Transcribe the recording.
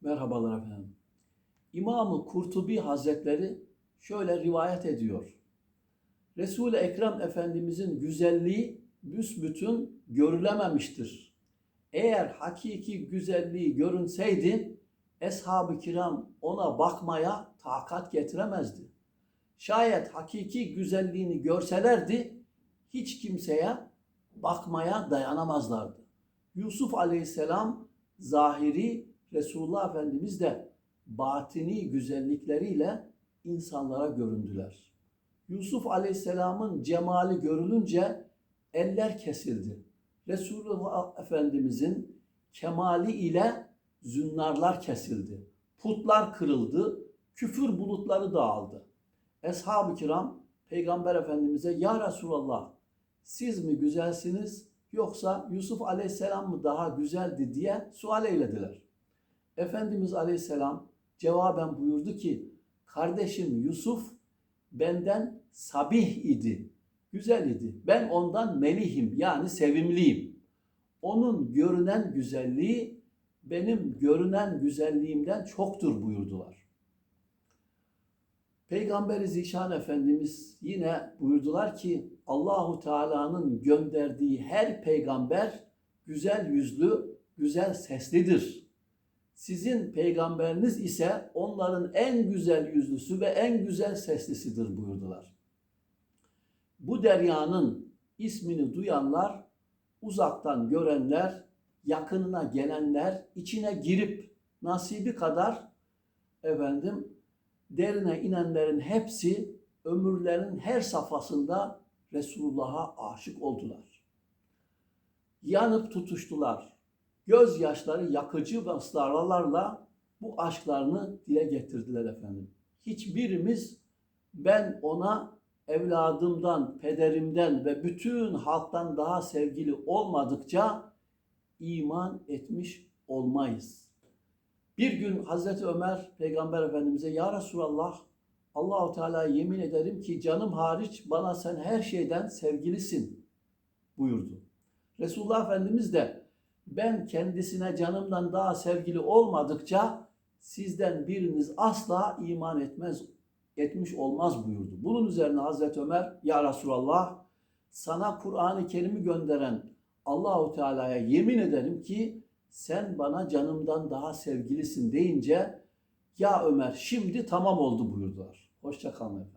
Merhabalar efendim. İmam-ı Kurtubi Hazretleri şöyle rivayet ediyor. Resul-i Ekrem Efendimizin güzelliği büsbütün görülememiştir. Eğer hakiki güzelliği görünseydi, Eshab-ı kiram ona bakmaya takat getiremezdi. Şayet hakiki güzelliğini görselerdi, hiç kimseye bakmaya dayanamazlardı. Yusuf Aleyhisselam zahiri, Resulullah Efendimiz de batini güzellikleriyle insanlara göründüler. Yusuf Aleyhisselam'ın cemali görülünce eller kesildi. Resulullah Efendimizin kemali ile zünnarlar kesildi. Putlar kırıldı, küfür bulutları dağıldı. Eshab-ı kiram Peygamber Efendimiz'e Ya Resulallah siz mi güzelsiniz yoksa Yusuf Aleyhisselam mı daha güzeldi diye sual eylediler. Efendimiz Aleyhisselam cevaben buyurdu ki kardeşim Yusuf benden sabih idi, güzel idi. Ben ondan melihim yani sevimliyim. Onun görünen güzelliği benim görünen güzelliğimden çoktur buyurdular. Peygamber-i Zişan Efendimiz yine buyurdular ki Allahu Teala'nın gönderdiği her peygamber güzel yüzlü, güzel seslidir. Sizin peygamberiniz ise onların en güzel yüzlüsü ve en güzel seslisidir buyurdular. Bu deryanın ismini duyanlar, uzaktan görenler, yakınına gelenler, içine girip nasibi kadar efendim derine inenlerin hepsi ömürlerin her safhasında Resulullah'a aşık oldular. Yanıp tutuştular. Gözyaşları yakıcı ısrarlarla bu aşklarını dile getirdiler efendim. Hiçbirimiz ben ona evladımdan, pederimden ve bütün halktan daha sevgili olmadıkça iman etmiş olmayız. Bir gün Hazreti Ömer Peygamber Efendimiz'e Ya Resulallah Allahu Teala'ya yemin ederim ki canım hariç bana sen her şeyden sevgilisin buyurdu. Resulullah Efendimiz de ben kendisine canımdan daha sevgili olmadıkça sizden biriniz asla iman etmez etmiş olmaz buyurdu. Bunun üzerine Hazreti Ömer ya Resulallah sana Kur'an-ı Kerim'i gönderen Allahu Teala'ya yemin ederim ki sen bana canımdan daha sevgilisin deyince ya Ömer şimdi tamam oldu buyurdular. Hoşça kalın.